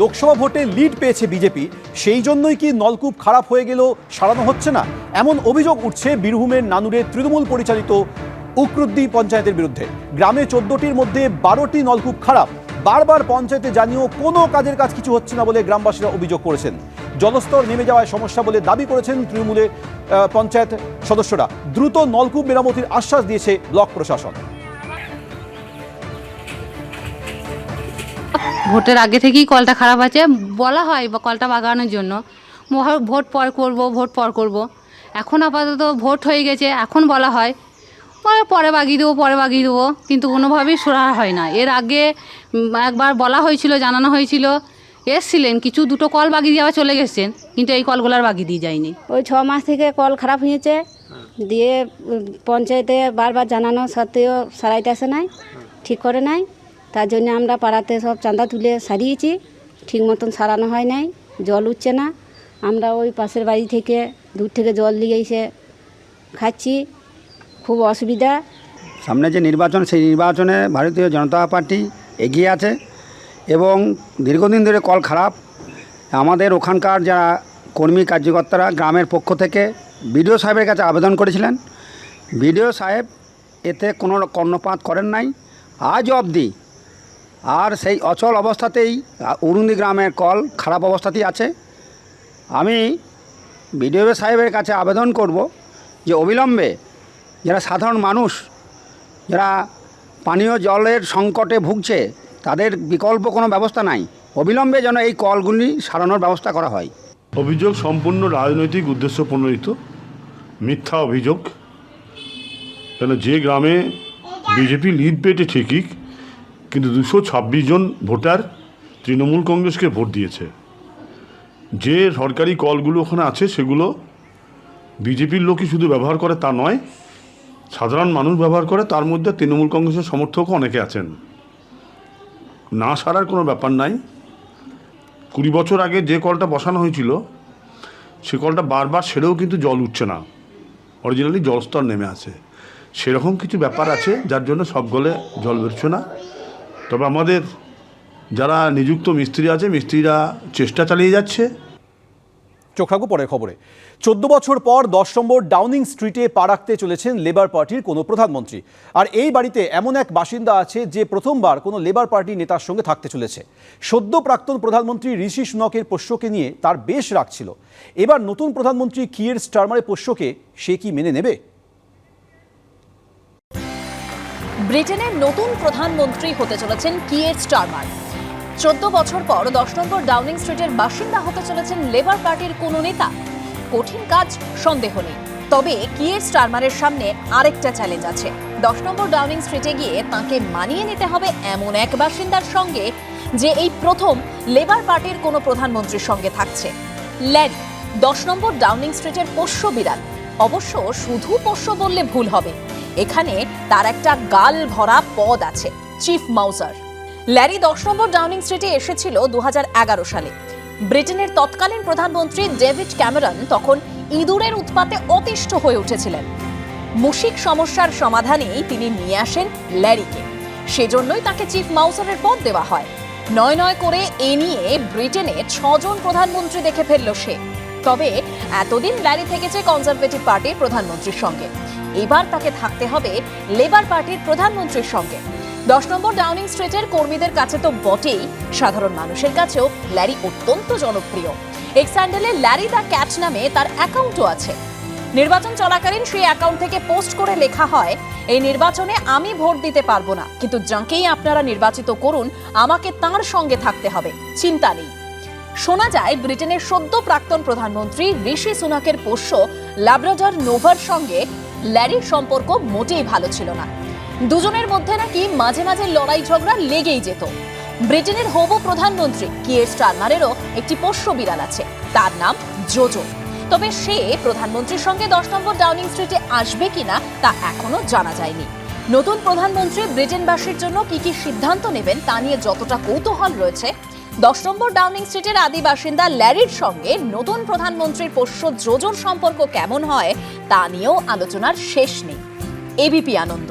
লোকসভা ভোটে লিড পেয়েছে বিজেপি, সেই জন্যই কি নলকূপ খারাপ হয়ে গেল সারানো হচ্ছে না? এমন অভিযোগ উঠছে বীরভূমের নানুরের তৃণমূল পরিচালিত উকরুদ্দি পঞ্চায়েতের বিরুদ্ধে। গ্রামে চোদ্দটির মধ্যে বারোটি নলকূপ খারাপ। বারবার পঞ্চায়েতে জানিয়েও কোনো কাজের কাজ কিছু হচ্ছে না বলে গ্রামবাসীরা অভিযোগ করেছেন। জলস্তর নেমে যাওয়ায় সমস্যা বলে দাবি করেছেন তৃণমূলের পঞ্চায়েত সদস্যরা। দ্রুত নলকূপ মেরামতির আশ্বাস দিয়েছে ব্লক প্রশাসন। ভোটের আগে থেকেই কলটা খারাপ আছে, বলা হয় বা কলটা বাগানোর জন্য। ভোট পর করব, ভোট পর করব। এখন আপাতত ভোট হয়ে গেছে, এখন বলা হয়। পরে পরে বাগিয়ে দেবো, পরে বাগিয়ে দেবো। কিন্তু কোনোভাবেই সরা হয় না। এর আগে একবার বলা হয়েছিল, জানানো হয়েছিল, এসছিলেন, কিছু দুটো কল বাগিয়ে দিয়ে আবার চলে গেছেন। কিন্তু এই কলগুলো আর বাগিয়ে দিয়ে যায়নি। ওই ছ মাস থেকে কল খারাপ হয়েছে। দিয়ে পঞ্চায়েতে বারবার জানানো সত্ত্বেও সারাইতে আসে নাই, ঠিক করে নাই। তার জন্য আমরা পাড়াতে সব চাঁদা তুলে সারিয়েছি। ঠিক মতন সারানো হয় নাই, জল উঠছে না। আমরা ওই পাশের বাড়ি থেকে দূর থেকে জল নিয়ে এসে খাচ্ছি। খুব অসুবিধা। সামনে যে নির্বাচন, সেই নির্বাচনে ভারতীয় জনতা পার্টি এগিয়ে আছে এবং দীর্ঘদিন ধরে কল খারাপ। আমাদের ওখানকার যারা কর্মী কার্যকর্তারা গ্রামের পক্ষ থেকে বিডিও সাহেবের কাছে আবেদন করেছিলেন। বিডিও সাহেব এতে কোনো কর্ণপাত করেন নাই। আজ অবধি আর সেই অচল অবস্থাতেই অরুণী গ্রামের কল খারাপ অবস্থাতেই আছে। আমি বিডিও সাহেবের কাছে আবেদন করব যে অবিলম্বে যারা সাধারণ মানুষ, যারা পানীয় জলের সংকটে ভুগছে, তাদের বিকল্প কোনো ব্যবস্থা নাই। অবিলম্বে যেন এই কলগুলি সারানোর ব্যবস্থা করা হয়। অভিযোগ সম্পূর্ণ রাজনৈতিক উদ্দেশ্য প্রণোদিত। মিথ্যা অভিযোগ। কেন যে গ্রামে বিজেপি লিড পেটে ঠিকই কিন্তু দুশো ছাব্বিশ জন ভোটার তৃণমূল কংগ্রেসকে ভোট দিয়েছে। যে সরকারি কলগুলো ওখানে আছে, সেগুলো বিজেপির লোকই শুধু ব্যবহার করে তা নয়, সাধারণ মানুষ ব্যবহার করে, তার মধ্যে তৃণমূল কংগ্রেসের সমর্থকও অনেকে আছেন। না সারার কোনো ব্যাপার নাই। কুড়ি বছর আগে যে কলটা বসানো হয়েছিল, সে কলটা বারবার সেরেও কিন্তু জল উঠছে না। অরিজিনালি জলস্তর নেমে আছে। সেরকম কিছু ব্যাপার আছে, যার জন্য সব গলে জল বেরোচ্ছে না। তবে আমাদের যারা নিযুক্ত মিস্ত্রি আছে, মিস্ত্রিরা চেষ্টা চালিয়ে যাচ্ছে। চোখ রাখব পরের খবরে। চোদ্দ বছর পর দশ নম্বর ডাউনিং স্ট্রিটে পা রাখতে চলেছেন লেবার পার্টির কোনো প্রধানমন্ত্রী। আর এই বাড়িতে এমন এক বাসিন্দা আছে যে প্রথমবার কোনো লেবার পার্টি নেতার সঙ্গে থাকতে চলেছে। সদ্য প্রাক্তন প্রধানমন্ত্রী ঋষি সুনকের পোষ্যকে নিয়ে তার বেশ রাগ ছিল। এবার নতুন প্রধানমন্ত্রী কিয়ের স্টারমারের পোষ্যকে সে কি মেনে নেবে? ব্রিটেনের নতুন প্রধানমন্ত্রী হতে চলেছেন কিয়ের স্টারমার। চোদ্দ বছর পর দশ নম্বর ডাউনিং স্ট্রিটের বাসিন্দা হতে চলেছেন লেবার পার্টির কোনো নেতা। কঠিন কাজ, সন্দেহ নেই। তবে কিয়ের স্টারমারের সামনে আরেকটা চ্যালেঞ্জ আছে। দশ নম্বর ডাউনিং স্ট্রিটে গিয়ে তাকে মানিয়ে নিতে হবে এমন এক বাসিন্দার সঙ্গে, যে এই প্রথম লেবার পার্টির কোনো প্রধানমন্ত্রীর সঙ্গে থাকছে। ল্যারি, দশ নম্বর ডাউনিং স্ট্রিটের পোষ্য বিড়াল। অবশ্য শুধু পোষ্য বললে ভুল হবে। এখানে তার একটা গাল ভরা পদ আছে, চিফ মাউজার। ল্যারি দশ নম্বর ডাউনিং স্ট্রিটে এসেছিল দুহাজার এগারো সালে। ব্রিটেনের তৎকালীন প্রধানমন্ত্রী ডেভিড ক্যামেরন তখন ইঁদুরের উৎপাতে অতিষ্ঠ হয়ে উঠেছিলেন। মুশিক সমস্যার সমাধানেই তিনি নিয়ে আসেন ল্যারিকে। সেজন্যই তাকে চিফ মাউসারের পদ দেওয়া হয়। নয় নয় করে এ নিয়ে ব্রিটেনে ছজন প্রধানমন্ত্রী দেখে ফেলল সে। তবে এতদিন ল্যারি থেকেছে কনজারভেটিভ পার্টির প্রধানমন্ত্রীর সঙ্গে। এবার তাকে থাকতে হবে লেবার পার্টির প্রধানমন্ত্রীর সঙ্গে। দশ নম্বর ডাউনিং স্ট্রিটের কর্মীদের কাছে তো বটেই, সাধারণ মানুষের কাছেও ল্যারি অত্যন্ত জনপ্রিয়। এক্স স্যান্ডেলে ল্যারি দ্য ক্যাচ নামে তার অ্যাকাউন্টও আছে। নির্বাচন চলাকালীন সেই অ্যাকাউন্ট থেকে পোস্ট করে লেখা হয়, এই নির্বাচনে আমি ভোট দিতে পারব না, কিন্তু যাকেই আপনারা নির্বাচিত করুন, আমাকে তার সঙ্গে থাকতে হবে, চিন্তা নেই। শোনা যায়, ব্রিটেনের সদ্য প্রাক্তন প্রধানমন্ত্রী ঋষি সুনাকের পোষ্য ল্যাব্রাডর নোভার সঙ্গে ল্যারির সম্পর্ক মোটেই ভালো ছিল না। দুজনের মধ্যে নাকি মাঝে মাঝে লড়াই ঝগড়া লেগেই যেত। ব্রিটেনের হবু প্রধানমন্ত্রী কিয়ের স্টারমারেরও একটি পোষ্য বিড়াল আছে, তার নাম জোজো। তবে সে প্রধানমন্ত্রীর সঙ্গে দশ নম্বর ডাউনিং স্ট্রিটে আসবে কিনা তা এখনও জানা যায়নি। নতুন প্রধানমন্ত্রী ব্রিটেনবাসীর জন্য কি কি সিদ্ধান্ত নেবেন তা নিয়ে যতটা কৌতূহল রয়েছে দশ নম্বর ডাউনিং স্ট্রিটের আদি বাসিন্দা ল্যারির সঙ্গে নতুন প্রধানমন্ত্রীর পোষ্য যোজন সম্পর্ক কেমন হয় তা নিয়েও আলোচনার শেষ নেই। এবিপি আনন্দ।